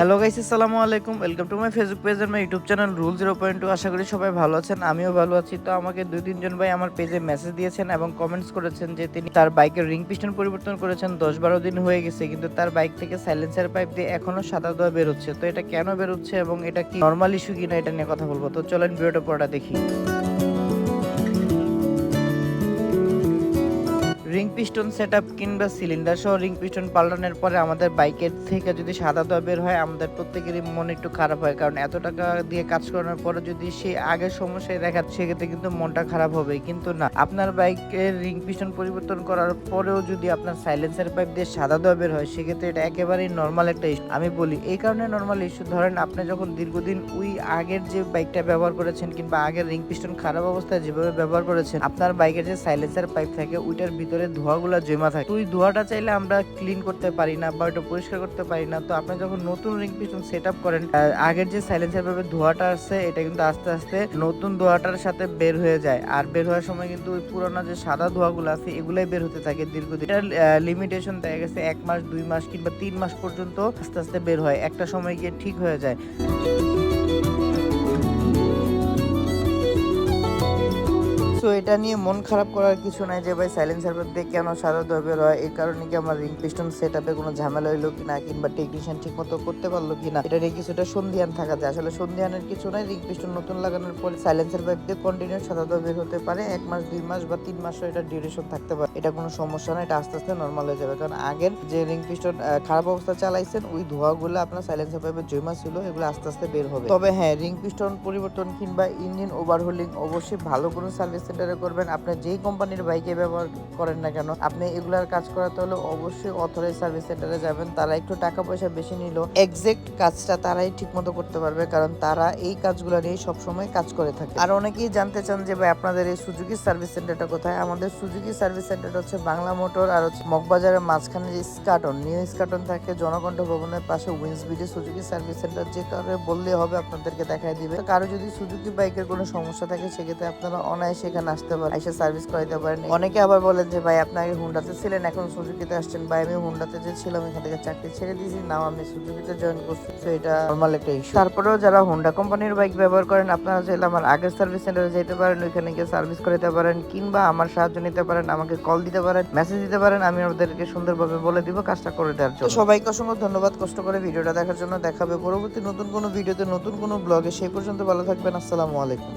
Hello guys আসসালামু আলাইকুম welcome to my Facebook page and my YouTube channel rule zero point two আশা করি সবাই ভালো আছেন, আমিও ভালো আছি। তো আমাকে দুই তিনজন ভাই আমার পেজে মেসেজ দিয়েছেন এবং কমেন্টস করেছেন যে তিনি তার বাইকের রিং পিস্টন পরিবর্তন করেছেন। দশ বারো দিন হয়ে গেছে, কিন্তু তার বাইক থেকে সাইলেন্সার পাইপ দিয়ে এখনও সাদা দোয়া বেরোচ্ছে। তো এটা কেন বেরোচ্ছে এবং এটা কি নর্মাল ইস্যু কিনা এটা নিয়ে কথা বলব। তো চলেন ভিডিওটা পড়াটা দেখি। রিং পিস্টন সেট আপ কিংবা সিলিন্ডার সহ রিং পিস্টন পাল্টানোর পরে আমাদের বাইকের থেকে যদি সাদা দোয়া বের হয়, আমাদের প্রত্যেকেরই মন একটু খারাপ হয়। কারণ এত টাকা দিয়ে কাজ করানোর পরে যদি সে আগের সমস্যায় দেখা সেক্ষেত্রে কিন্তু মনটা খারাপ হবে কিন্তু না, আপনার বাইকের রিং পিস্টন পরিবর্তন করার পরেও যদি আপনার সাইলেন্সার পাইপ দিয়ে সাদা দোয়া বের হয়, সেক্ষেত্রে এটা একেবারেই নর্মাল একটা ইস্যু আমি বলি, এই কারণে নর্মাল ইস্যু ধরেন আপনি যখন দীর্ঘদিন ওই আগের যে বাইকটা ব্যবহার করেছেন কিংবা আগের রিং পিস্টন খারাপ অবস্থায় যেভাবে ব্যবহার করেছেন, আপনার বাইকের যে সাইলেন্সার পাইপ থাকে, ওইটার ভিতরে ধোঁয়াগুলো জমা থাকে। ওই ধোঁয়াটা চাইলে আমরা ক্লিন করতে পারি না বা ওটা পরিষ্কার করতে পারি না। তো আপনি যখন নতুন রিং পিস্টন সেট আপ করেন আগের যে সাইলেন্সার ভাবে ধোঁয়াটা আছে এটা কিন্তু আস্তে আস্তে নতুন ধোঁয়াটার সাথে বের হয়ে যায়। আর বের হওয়ার সময় কিন্তু ওই পুরোনো যে সাদা ধোঁয়াগুলো আছে, এগুলাই বের হতে থাকে দীর্ঘদিন। এটার লিমিটেশন দেখা গেছে এক মাস, দুই মাস কিংবা তিন মাস পর্যন্ত আস্তে আস্তে বের হয়। একটা সময় গিয়ে ঠিক হয়ে যায়। সো এটা নিয়ে মন খারাপ করার কিছু নাই যে, ভাই সাইলেন্সার দিয়ে কেন সাদা ধোয়া বের হয় এই কারণে কি আমার রিং পিস্টন সেট আপে কোনো ঝামেলা হইল কিনা? কিংবা টেকনিশিয়ান ঠিক মতো করতে পারল কিনা? এটা নিয়ে কিছুটা সন্ধিয়ান থাকা যায়। আসলে সন্ধিয়ানের কিছু নাই। রিং পিস্টন নতুন লাগানোর পরে সাইলেন্সার দিয়ে কন্টিনিউ সাদা ধোয়া বের হতে পারে। এক মাস, দুই মাস বা তিন মাসও এটা ডিউরেশন থাকতে পারে। এটা কোনো সমস্যা না। এটা আস্তে আস্তে নর্মাল হয়ে যাবে। কারণ আগের যে রিং পিস্টন খারাপ অবস্থা চালাইছেন, ওই ধোঁয়াগুলো আপনার সাইলেন্সার পাইপে জমা ছিল, এগুলো আস্তে আস্তে বের হবে। তবে হ্যাঁ রিং পিস্টন পরিবর্তন কিংবা ইঞ্জিন ওভারহোলিং অবশ্যই ভালো কোনো সার্ভিস সেন্টারে করবেন। আপনি যেই কোম্পানির বাইকে ব্যবহার করেন না কেন, আপনি এগুলার কাজ করাতে হলে অবশ্যই অথরাইজ সার্ভিস সেন্টারে যাবেন। তারা একটু টাকা পয়সা বেশি নিল এক্সাক্ট কাজটা তারাই ঠিক মতো করতে পারবে, কারণ তারা এই কাজগুলো নিয়ে সবসময় কাজ করে থাকে। আর অনেকেই জানতে চান যে, ভাই, আপনাদের এই সুজুকি সার্ভিস সেন্টারটা কোথায়? আমাদের সুজুকি সার্ভিস সেন্টারটা হচ্ছে বাংলা মোটর আর হচ্ছে মগবাজারের মাঝখানে যে স্কাটন, নিউ স্কাটন থাকে, জনকণ্ঠ ভবনের পাশে wins BD Suzuki service centre যে কারণে বললে হবে, আপনাদেরকে দেখায় দিবে। কারও যদি সুজুকি বাইকের কোনো সমস্যা থাকে, সেক্ষেত্রে আপনারা অনায়াসে এখানে আসতে পারেন এসে সার্ভিস করাইতে পারেন। অনেকে আবার বলেন যে ভাই আপনি আগে হুন্ডাতে ছিলেন এখন সুজুকিতে আসছেন। ভাই আমি হুন্ডাতে যে ছিলাম এখান থেকে চাকরি ছেড়ে দিয়েছি নাও আমি সুজুকিতে জয়েন করছি। তো এটা নর্মাল একটা ইস্যু তারপরেও যারা হুন্ডা কোম্পানির বাইক ব্যবহার করেন আপনারা চাইলে আমার আগের সার্ভিস সেন্টারে যেতে পারেন ওইখানে গিয়ে সার্ভিস করাতে পারেন কিংবা আমার সাহায্য নিতে পারেন আমাকে কল দিতে পারেন মেসেজ দিতে পারেন আমি ওদেরকে সুন্দরভাবে বলে দিব কাজটা করে দেওয়ার জন্য। সবাইকে অসংখ্য ধন্যবাদ কষ্ট করে ভিডিওটা দেখার জন্য। দেখাবে পরবর্তী নতুন কোনো ভিডিওতে নতুন কোনো ব্লগে সেই পর্যন্ত ভালো থাকবেন। আসসালামু আলাইকুম।